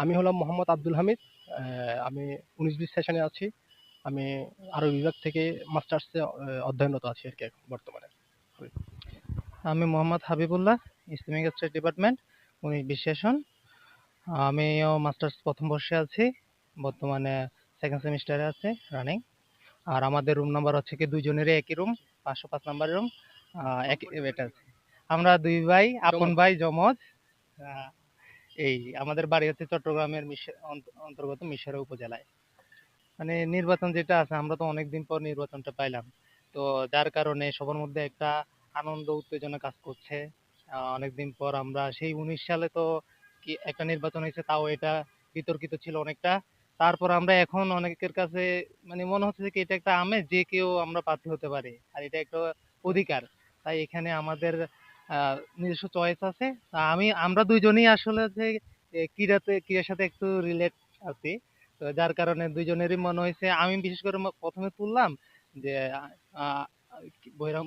আমি হলাম মোহাম্মদ আব্দুল হামিদ আমি উনিশ বিশ সেশনে আছি। আমি আরও বিভাগ থেকে মাস্টার্সে অধ্যয়নরত আছি আর কি বর্তমানে। আমি Mohammad Habibullah Islamic study department উনিশ বিশ সেশন আমিও মাস্টার্স প্রথম বর্ষে আছি বর্তমানে সেকেন্ড সেমিস্টারে আছে রানিং আর আমাদের রুম নাম্বার হচ্ছে কি দুইজনেরই একই রুম পাঁচশো পাঁচ নাম্বার রুম একই এটা আছে। আমরা দুই ভাই আপন ভাই জমজ আহ, এই আমাদের বাড়ি হচ্ছে চট্টগ্রামের অন্তর্গত মিশরা উপজেলায়। মানে নির্বাচন যেটা আছে, আমরা তো অনেকদিন পর নির্বাচনটা পাইলাম। তো যার কারণে সবার মধ্যে একটা আনন্দ, উত্তেজনা কাজ করছে। অনেকদিন পর আমরা সেই উনিশ সালে তো কি একটা নির্বাচন হয়েছে, তাও এটা বিতর্কিত ছিল অনেকটা। তারপর আমরা এখন অনেকের কাছে মানে মনে হচ্ছে যে এটা একটা আমেজ যে কেউ আমরা প্রার্থী হতে পারি। আর এটা একটা অধিকার। তাই এখানে আমাদের নিজস্ব চয়েস আছে। আমি, আমরা দুইজনই আসলে যে ক্রীড়াতে, ক্রীড়ার সাথে একটু রিলেট আছি। তো যার কারণে দুইজনেরই মনে হয়েছে, আমি বিশেষ করে প্রথমে তুললাম যে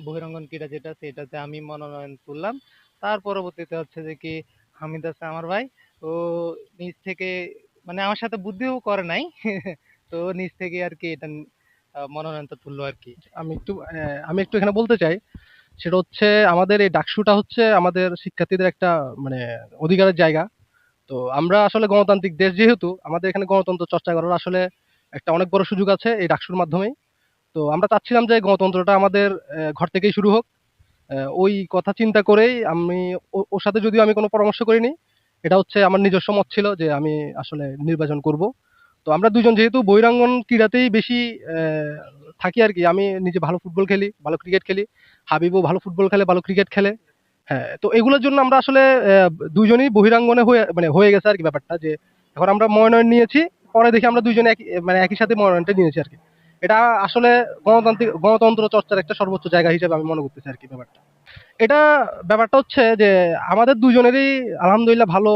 বহিরঙ্গন ক্রীড়া যেটা আছে, এটাতে আমি মনোনয়ন তুললাম। তার পরবর্তীতে হচ্ছে যে কি, হামিদ আছে আমার ভাই। ও নিজ থেকে মানে আমার সাথে বুদ্ধিও করে নাই। তো নিজ থেকে আর কি এটা মনোনয়নটা তুললো আর কি। আমি একটু আমি একটু এখানে বলতে চাই সেটা হচ্ছে আমাদের এই ডাকসুটা হচ্ছে আমাদের শিক্ষার্থীদের একটা মানে অধিকারের জায়গা। তো আমরা আসলে গণতান্ত্রিক দেশ যেহেতু, আমাদের এখানে গণতন্ত্র চর্চা করার আসলে একটা অনেক বড় সুযোগ আছে এই ডাকসুর মাধ্যমেই। তো আমরা চাচ্ছিলাম যে গণতন্ত্রটা আমাদের ঘর থেকেই শুরু হোক। ওই কথা চিন্তা করেই আমি ওর সাথে যদিও আমি কোনো পরামর্শ করিনি, এটা হচ্ছে আমার নিজস্ব মত ছিল যে আমি আসলে নির্বাচন করব। তো আমরা দুজন যেহেতু বহিরাঙ্গন ক্রীড়াতেই বেশি থাকি আর কি, আমি নিজে ভালো ফুটবল খেলি, ভালো ক্রিকেট খেলি হাবিবও ভালো ফুটবল খেলে ভালো ক্রিকেট খেলে। হ্যাঁ তো এগুলোর জন্য আমরা আসলে আহ, দুইজনই বহিরাঙ্গনে হয়ে মানে হয়ে গেছে আর কি ব্যাপারটা যে এখন আমরা মনোনয়ন নিয়েছি পরে দেখি আমরা দুইজনে একই মানে একই সাথে মনোনয়নটা নিয়েছি আর কি। এটা আসলে গণতান্ত্রিক গণতন্ত্র চর্চার একটা সর্বোচ্চ জায়গা হিসেবে আমি মনে করতেছি আর কি ব্যাপারটা। এটা ব্যাপারটা হচ্ছে যে আমাদের দুজনেরই আলহামদুলিল্লাহ ভালো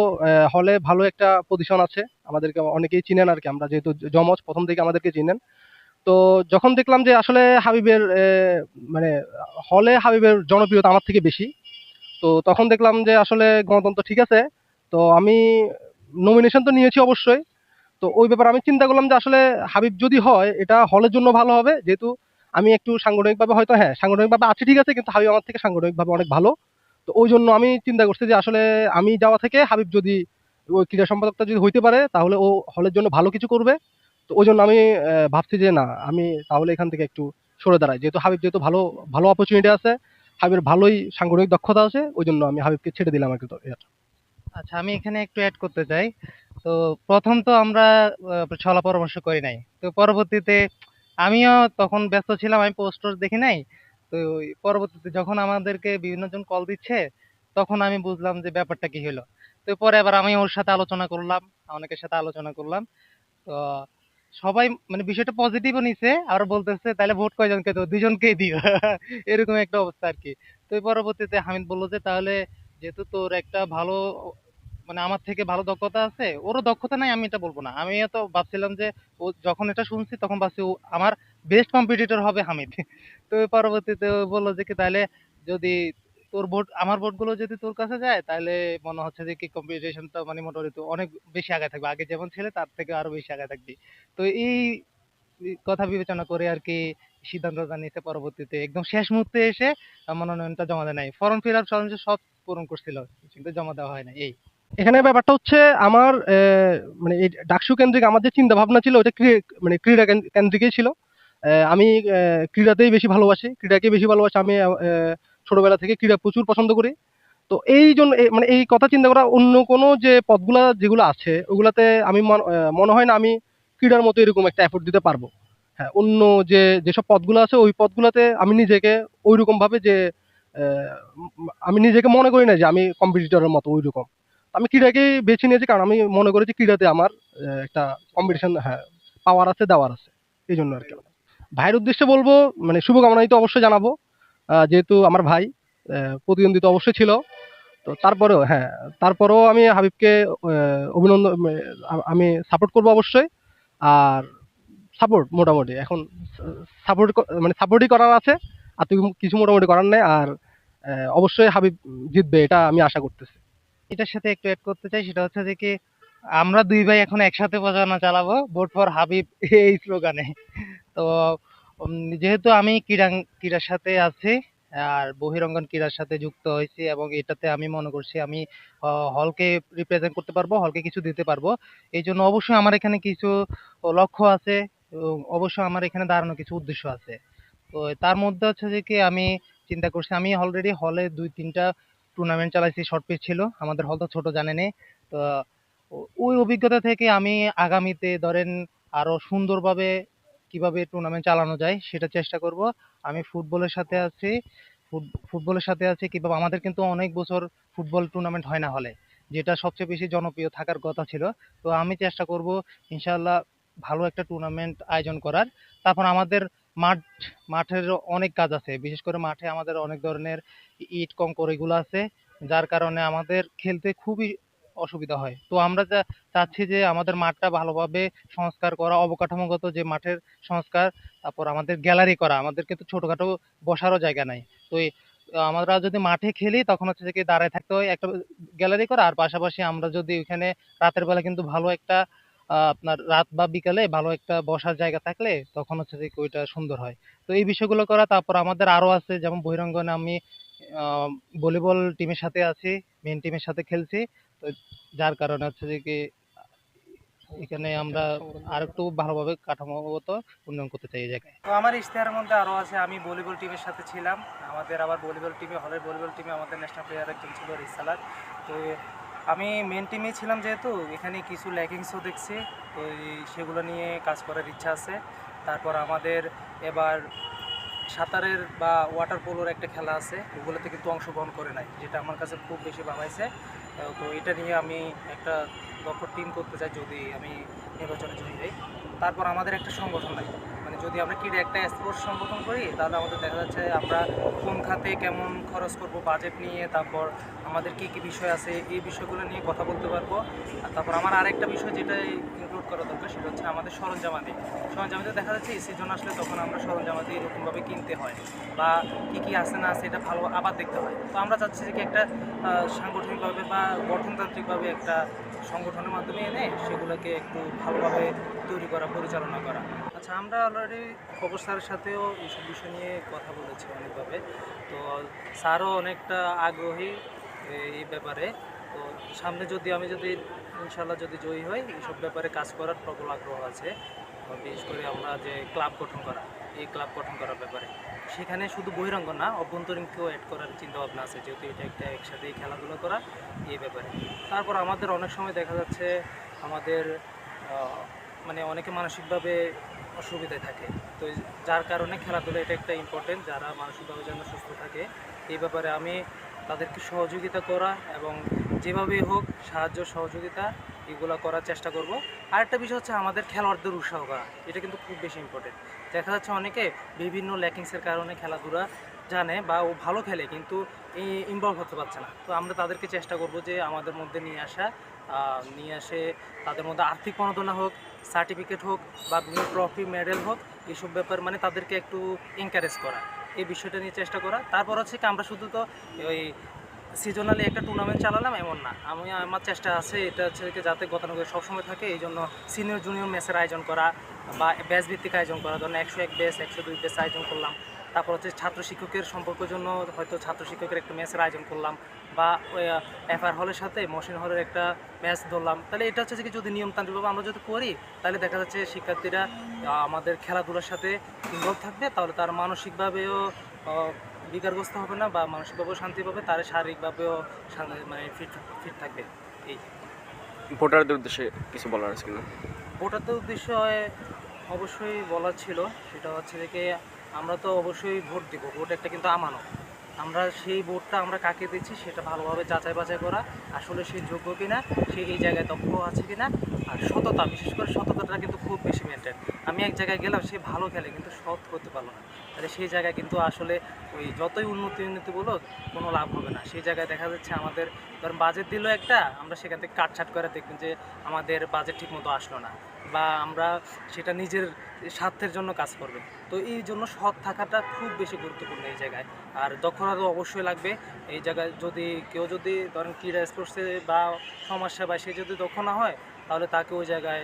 হলে ভালো একটা পজিশন আছে। আমাদেরকে অনেকেই চিনেন আর কি আমরা যেহেতু জমজ প্রথম থেকে আমাদেরকে চিনেন। তো যখন দেখলাম যে আসলে হাবিবের মানে হলে হাবিবের জনপ্রিয়তা আমার থেকে বেশি, তো তখন দেখলাম যে আসলে গণতন্ত্র ঠিক আছে, তো আমি নমিনেশন তো নিয়েছি অবশ্যই, তো ওই ব্যাপারে আমি চিন্তা করলাম যে আসলে হাবিব যদি হয়, এটা হলের জন্য ভালো হবে, যেহেতু আমি একটু সাংগঠনিকভাবে হয়তো হ্যাঁ সাংগঠনিকভাবে আছি ঠিক আছে, কিন্তু হাবিব আমার থেকে সাংগঠনিকভাবে অনেক ভালো, তো ওই জন্য আমি চিন্তা করছি যে আসলে আমি যাওয়া থেকে হাবিব যদি ওই ক্রীড়া সম্পাদকটা যদি হইতে পারে, তাহলে ও হলের জন্য ভালো কিছু করবে তো ওই জন্য আমি ভাবছি যে না, আমি তাহলে এখান থেকে একটু সরে দাঁড়াই। যেহেতু হাবিব যেহেতু ভালো ভালো অপরচুনিটি আছে, হাবিবের ভালোই সাংগঠনিক দক্ষতা আছে, ওই জন্য আমি হাবিবকে ছেড়ে দিলাম আর কি আচ্ছা আমি এখানে একটু অ্যাড করতে চাই। তো প্রথম তো আমরা ছলা পরামর্শ করি নাই। তো পরবর্তীতে আমিও তখন ব্যস্ত ছিলাম, আমি পোস্টার দেখি নাই। তো পরবর্তীতে যখন আমাদেরকে বিভিন্ন জন কল দিচ্ছে, তখন আমি বুঝলাম যে ব্যাপারটা কি হলো। তো পরে আবার আমি ওর সাথে আলোচনা করলাম, অনেকের সাথে আলোচনা করলাম। তো সবাই মানে বিষয়টা পজিটিভও নিছে আর বলতেছে তাহলে ভোট কয়জনকে তো দুজনকেই দিও। এরকম একটা অবস্থা আর কি তো পরবর্তীতে হামিদ বলল যে, তাহলে যেহেতু তোর একটা ভালো মানে আমার থেকে ভালো দক্ষতা আছে, ওরও দক্ষতা নাই, আমি এটা বলব না। আমি তো ভাবছিলাম যে, ও যখন এটা শুনছি, তখন ভাবছি ও আমার বেস্ট কম্পিটিটর হবে হামিদ। তো পরবর্তীতে ও বলল যে, কি তাহলে যদি তোর ভোট, আমার ভোটগুলো যদি তোর কাছে যায়, তাহলে মনে হচ্ছে যে কি কম্পিটিশনটা মানে মোটামুটি অনেক বেশি আগে থাকবে। আগে যেমন ছেলে, তার থেকে আরও বেশি আগে থাকবি। তো এই কথা বিবেচনা করে আর কি সিদ্ধান্তটা নিতে পরবর্তীতে। একদম শেষ মুহূর্তে এসে মনোনয়নটা জমা দেয় নাই। ফর্ম ফিল আপ সব পূরণ করছিল, কিন্তু জমা দেওয়া হয় না এই। এখানে ব্যাপারটা হচ্ছে আমার মানে এই ডাকসু কেন্দ্রিক আমার যে চিন্তা ভাবনা ছিল, ওটা মানে ক্রীড়া কেন- কেন্দ্রিকই ছিল। আমি ক্রীড়াতেই বেশি ভালোবাসি। ক্রীড়াকে বেশি ভালোবাসি। আমি ছোটবেলা থেকে ক্রীড়া প্রচুর পছন্দ করি। তো এই জন্য মানে এই কথা চিন্তা করা অন্য কোনো যে পদগুলা যেগুলো আছে, ওগুলাতে আমি মন- হয় না আমি ক্রীড়ার মতো এরকম একটা এফোর্ট দিতে পারব। হ্যাঁ অন্য যে, যেসব পদগুলো আছে, ওই পদগুলোতে আমি নিজেকে ওইরকম ভাবে যে আমি নিজেকে মনে করি না যে আমি কম্পিটিটরের মতো ওই রকম আমি ক্রীড়াকেই বেছে নিয়েছি কারণ আমি মনে করেছি ক্রীড়াতে আমার একটা কম্পিটিশন হ্যাঁ পাওয়ার আছে, দেওয়ার আছে। এই জন্য আর কি। ভাইয়ের উদ্দেশ্যে বলব মানে শুভকামনাই তো অবশ্যই জানাব। যেহেতু আমার ভাই আহ, প্রতিদ্বন্দ্বী তো অবশ্যই ছিল। তো তারপরেও হ্যাঁ তারপরেও আমি হাবিবকে অভিনন্দন আমি সাপোর্ট করব অবশ্যই। আর সাপোর্ট মোটামুটি এখন সাপোর্ট মানে সাপোর্টই করার আছে আর কিছু মোটামুটি করার নেই। আর অবশ্যই হাবিব জিতবে এটা আমি আশা করতেছি। এটার সাথে একটু অ্যাড করতে চাই সেটা হচ্ছে যে কি আমরা দুই ভাই এখন একসাথে প্রচারণা চালাবো ভোট ফর হাবিব এই স্লোগানে তো যেহেতু আমি ক্রীড়া, ক্রীড়ার সাথে আছি, আর বহিরঙ্গন ক্রীড়ার সাথে যুক্ত হয়েছি এবং এটাতে আমি মনে করছি আমি হলকে রিপ্রেজেন্ট করতে পারব, হলকে কিছু দিতে পারব। এই জন্য অবশ্যই আমার এখানে কিছু লক্ষ্য আছে অবশ্যই আমার এখানে দাঁড়ানো কিছু উদ্দেশ্য আছে। তো তার মধ্যে হচ্ছে যে কি, আমি চিন্তা করছি, আমি অলরেডি হলে দুই তিনটা টুর্নামেন্ট চালাইছি শর্ট পিচ ছিল, আমাদের হল তো ছোট জানেনি। তো ওই অভিজ্ঞতা থেকে আমি আগামীতে ধরেন আরও সুন্দরভাবে কীভাবে টুর্নামেন্ট চালানো যায় সেটা চেষ্টা করব। আমি ফুটবলের সাথে আছি ফুটবলের সাথে আছি কীভাবে, আমাদের কিন্তু অনেক বছর ফুটবল টুর্নামেন্ট হয় না হলে, যেটা সবচেয়ে বেশি জনপ্রিয় থাকার কথা ছিল। তো আমি চেষ্টা করব ইনশাআল্লাহ ভালো একটা টুর্নামেন্ট আয়োজন করার। তারপর আমাদের মাঠ, মাঠের অনেক কাজ আছে। বিশেষ করে মাঠে আমাদের অনেক ধরনের ইট, কঙ্কর এগুলো আছে, যার কারণে আমাদের খেলতে খুবই অসুবিধা হয়। তো আমরা চাচ্ছি যে আমাদের মাঠটা ভালোভাবে সংস্কার করা, অবকাঠামোগত যে মাঠের সংস্কার, তারপর আমাদের গ্যালারি করা আমাদের কিন্তু ছোটখাটো বসারও জায়গা নাই। তো আমরা যদি মাঠে খেলি, তখন হচ্ছে যে দাঁড়ায় থাকতে হয় একটা গ্যালারি করা, আর পাশাপাশি আমরা যদি ওইখানে রাতের বেলা কিন্তু ভালো একটা আপনার রাত বা বিকালে ভালো একটা বসার জায়গা থাকলে, তখন হচ্ছে যে ওইটা সুন্দর হয়। তো এই বিষয়গুলো করা, তারপর আমাদের আরও আছে, যেমন বহিরঙ্গনে আমি ভলিবল টিমের সাথে আছি মেন টিমের সাথে খেলছি। যার কারণে হচ্ছে যে কি, এখানে আমরা আর একটু ভালোভাবে কাঠামোগত উন্নয়ন করতে চাই এই জায়গায়। তো আমার ইশতেহারের মধ্যে আরও আছে, আমি ভলিবল টিমের সাথে ছিলাম। আমাদের আবার ভলিবল টিমে, হলের ভলিবল টিমে আমাদের ন্যাশনাল প্লেয়ার একজন ছিল রিসালার তো আমি মেন টিমেই ছিলাম যেহেতু, এখানে কিছু ল্যাকিংসও দেখছি। তো সেগুলো নিয়ে কাজ করার ইচ্ছা আছে। তারপর আমাদের এবার সাঁতারের বা ওয়াটার পোলোর একটা খেলা আছে। ওগুলোতে কিন্তু অংশগ্রহণ করে নাই, যেটা আমার কাছে খুব বেশি ভাবাইছে। তো এটা নিয়ে আমি একটা দক্ষ টিম করতে চাই যদি আমি নির্বাচনে জয়ী যাই। তারপর আমাদের একটা সংগঠন লাগে। মানে যদি আমরা কি একটা স্পোর্টস সংগঠন করি, তাহলে আমাদের দেখা যাচ্ছে আমরা কোন খাতে কেমন খরচ করব বাজেট নিয়ে, তারপর আমাদের কি কি বিষয় আছে, এই বিষয়গুলো নিয়ে কথা বলতে পারব। আর তারপর আমার আরেকটা বিষয় যেটা ইনক্লুড করা দরকার সেটা হচ্ছে আমাদের সরঞ্জামাদি। সরঞ্জামাদি দেখা যাচ্ছে সিজন আসলে তখন আমরা সরঞ্জামাদি এরকমভাবে কিনতে হয় বা কি কি আছে না আছে এটা ভালো আবার দেখতে হয়। তো আমরা চাচ্ছি যে কি একটা সাংগঠনিকভাবে বা গঠনতান্ত্রিকভাবে একটা সংগঠনের মাধ্যমে এনে সেগুলোকে একটু ভালোভাবে তৈরি করা, পরিচালনা করা। আচ্ছা আমরা অলরেডি খবর স্যারের সাথেও এইসব বিষয় নিয়ে কথা বলেছি অনেকভাবে। তো স্যারও অনেকটা আগ্রহী এই ব্যাপারে। তো সামনে যদি আমি যদি ইনশাল্লাহ যদি জয়ী হই, এইসব ব্যাপারে কাজ করার প্রবল আগ্রহ আছে। বিশেষ করে আমরা যে ক্লাব গঠন করা, এই ক্লাব গঠন করার ব্যাপারে। সেখানে শুধু বহিরঙ্গ না, অভ্যন্তরীণকেও অ্যাড করার চিন্তাভাবনা আছে, যেহেতু এটা একটা একসাথেই খেলাধুলা করা, এই ব্যাপারে। তারপর আমাদের অনেক সময় দেখা যাচ্ছে, আমাদের মানে অনেকে মানসিকভাবে অসুবিধায় থাকে। তো যার কারণে খেলাধুলা এটা একটা ইম্পর্টেন্ট যারা মানসিকভাবে যেন সুস্থ থাকে, এই ব্যাপারে আমি তাদেরকে সহযোগিতা করা এবং যেভাবেই হোক সাহায্য, সহযোগিতা এগুলো করার চেষ্টা করব। আরেকটা বিষয় হচ্ছে আমাদের খেলোয়াড়দের উৎসাহ করা, এটা কিন্তু খুব বেশি ইম্পর্টেন্ট দেখা যাচ্ছে অনেকে বিভিন্ন ল্যাকিংসের কারণে খেলাধুলা জানে বা ও ভালো খেলে কিন্তু ইনভলভ হতে পারছে না। তো আমরা তাদেরকে চেষ্টা করব যে আমাদের মধ্যে নিয়ে আসা নিয়ে আসে তাদের মধ্যে আর্থিক প্রণোদনা হোক সার্টিফিকেট হোক বা বিভিন্ন ট্রফি মেডেল হোক এইসব ব্যাপার মানে তাদেরকে একটু এনকারেজ করা। এই বিষয়টা নিয়ে চেষ্টা করা। তারপর হচ্ছে কি আমরা শুধু তো ওই সিজনালি একটা টুর্নামেন্ট চালালাম, এমন না। আমি, আমার চেষ্টা আছে, এটা হচ্ছে যাতে গতানুগতিক সবসময় থাকে, এই জন্য সিনিয়র জুনিয়র ম্যাচের আয়োজন করা বা ব্যাচ ভিত্তিক আয়োজন করা। ধরেন একশো এক ব্যাচ একশো দুই ব্যাচ আয়োজন করলাম। তারপর হচ্ছে ছাত্র শিক্ষকের সম্পর্কের জন্য হয়তো ছাত্র শিক্ষকের একটা ম্যাচের আয়োজন করলাম বা এফআর হলের সাথে মহসিন হলের একটা ম্যাচ ধরলাম। তাহলে এটা হচ্ছে যে যদি নিয়মতান্ত্রিকভাবে আমরা যদি করি তাহলে দেখা যাচ্ছে শিক্ষার্থীরা আমাদের খেলাধুলার সাথে ইনভলভ থাকবে তাহলে তার মানসিকভাবেও বিকারগ্রস্ত হবে না বা মানসিকভাবেও শান্তি পাবে তার শারীরিকভাবেও মানে ফিট ফিট থাকবে। এই। ভোটারদের উদ্দেশ্যে কিছু বলার আছে কিনা? ভোটারদের উদ্দেশ্যে অবশ্যই বলার ছিল সেটা হচ্ছে যে আমরা তো অবশ্যই ভোট দিব ভোট একটা কিন্তু আমানত। আমরা সেই ভোটটা আমরা কাকে দিচ্ছি সেটা ভালোভাবে যাচাই বাছাই করা, আসলে সে যোগ্য কিনা, সে এই জায়গায় দক্ষ আছে কিনা, আর সততা, বিশেষ করে সততাটা কিন্তু খুব বেশি মেনটেন আমি এক জায়গায় গেলাম, সে ভালো খেলে, কিন্তু সৎ করতে পারল না। তাহলে সেই জায়গায় কিন্তু আসলে ওই যতই উন্নতি উন্নতি বলো কোনো লাভ হবে না। সেই জায়গায় দেখা যাচ্ছে আমাদের, ধরেন বাজেট দিল একটা, আমরা সেখান থেকে কাটছাট করে দেখবেন যে আমাদের বাজেট ঠিক মতো আসলো না, বা আমরা সেটা নিজের স্বার্থের জন্য কাজ করবে। তো এই জন্য সৎ থাকাটা খুব বেশি গুরুত্বপূর্ণ এই জায়গায়। আর দক্ষতা তো অবশ্যই লাগবে। এই জায়গায় যদি কেউ যদি ধরেন ক্রীড়া স্পোর্টসে বা সমাজ সেবায় সে যদি দক্ষ না হয় তাহলে তাকে ওই জায়গায়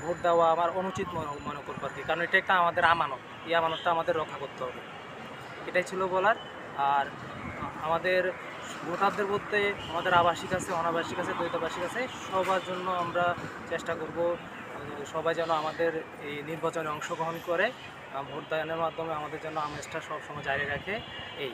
ভোট দেওয়া আমার অনুচিত মনে করব আর কি। কারণ এটা একটা আমাদের আমানত। এই আমানতটা আমাদের রক্ষা করতে হবে। এটাই ছিল বলার। আর আমাদের ভোটারদের বলতে আমাদের আবাসিক আছে অনাবাসিক আছে দ্বৈতাবাসিক আছে সবার জন্য আমরা চেষ্টা করব সবাই যেন আমাদের এই নির্বাচনে অংশগ্রহণ করে আহ, ভোট দানের মাধ্যমে আমাদের জন্য আমেজটা সবসময় জারি রাখে। এই।